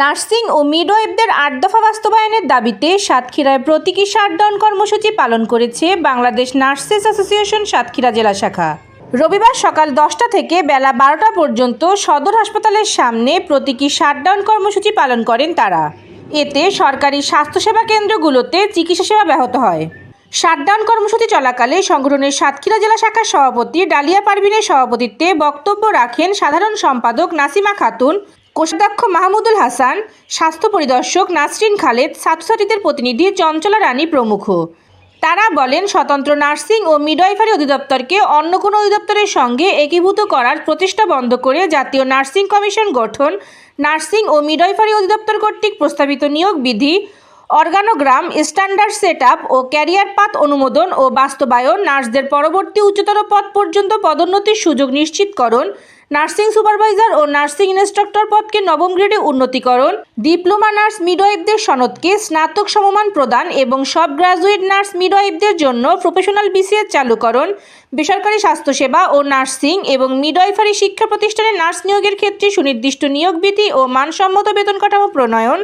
Nursing ও মিডওয়াইফদের আট দফা বাস্তবায়নের দাবিতে সাতক্ষীরায় প্রতীকী শাটডাউন কর্মসূচি পালন করেছে বাংলাদেশ নার্সেস অ্যাসোসিয়েশন সাতক্ষীরা জেলা শাখা। রবিবার সকাল দশটা থেকে বেলা বারোটা পর্যন্ত সদর হাসপাতালের সামনে প্রতীকী শাটডাউন কর্মসূচি পালন করেন তারা। এতে সরকারি স্বাস্থ্যসেবা কেন্দ্রগুলোতে চিকিৎসা সেবা ব্যাহত হয়। শাটডাউন কর্মসূচি চলাকালে সংগঠনের সাতক্ষীরা জেলা শাখার সভাপতি ডালিয়া পারভিনের সভাপতিত্বে বক্তব্য রাখেন সাধারণ সম্পাদক নাসিমা খাতুন কোষাধ্যক্ষ মাহমুদুল হাসান, স্বাস্থ্য পরিদর্শক নাসরিন খালেদ, ছাত্রছাত্রীদের প্রতিনিধি চঞ্চলা রানী প্রমুখ। তারা বলেন, স্বতন্ত্র নার্সিং ও মিডওয়াইফারি অধিদপ্তরকে অন্য কোনো অধিদপ্তরের সঙ্গে একীভূত করার প্রচেষ্টা বন্ধ করে জাতীয় নার্সিং কমিশন গঠন, নার্সিং ও মিডওয়াইফারি অধিদপ্তর কর্তৃক প্রস্তাবিত নিয়োগ বিধি অর্গানোগ্রাম, স্ট্যান্ডার্ড সেট ও ক্যারিয়ার পাথ অনুমোদন ও বাস্তবায়ন নার্সদের পরবর্তী উচ্চতর পদ পর্যন্ত পদোন্নতির সুযোগ নিশ্চিতকরণ নার্সিং সুপারভাইজার ও নার্সিং ইনস্ট্রাক্টর পদকে নবম গ্রেডে উন্নতিকরণ। ডিপ্লোমা নার্স মিডওয়াইফদের সনদকে স্নাতক সমমান প্রদান এবং সব গ্রাজুয়েট নার্স মিডওয়াইফদের জন্য প্রফেশনাল বিসিএস চালুকরণ বেসরকারি স্বাস্থ্যসেবা ও নার্সিং এবং মিডওয়াইফারি শিক্ষা প্রতিষ্ঠানে নার্স নিয়োগের ক্ষেত্রে সুনির্দিষ্ট নিয়োগ বিধি ও মানসম্মত বেতন কাঠামো প্রণয়ন।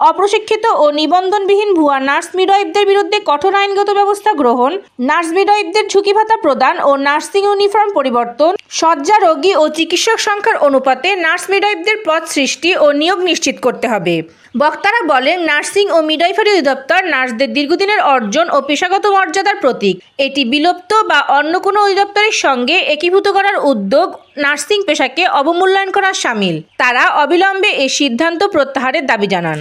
অপ্রশিক্ষিত ও নিবন্ধনবিহীন ভুয়া নার্স মিডওয়াইফদের বিরুদ্ধে কঠোর আইনগত ব্যবস্থা গ্রহণ, নার্স মিডওয়াইফদের ঝুঁকি ভাতা প্রদান ও নার্সিং ইউনিফর্ম পরিবর্তন, শয্যা রোগী ও চিকিৎসক সংখ্যার অনুপাতে নার্স মিডওয়াইফদের পদ সৃষ্টি ও নিয়োগ নিশ্চিত করতে হবে। বক্তারা বলেন, নার্সিং ও মিডওয়াইফারি অধিদপ্তর নার্সদের দীর্ঘদিনের অর্জন ও পেশাগত মর্যাদার প্রতীক। এটি বিলুপ্ত বা অন্য কোনো অধিদপ্তরের সঙ্গে একীভূত করার উদ্যোগ নার্সিং পেশাকে অবমূল্যায়ন করার সামিল। তারা অবিলম্বে এ সিদ্ধান্ত প্রত্যাহারের দাবি জানান।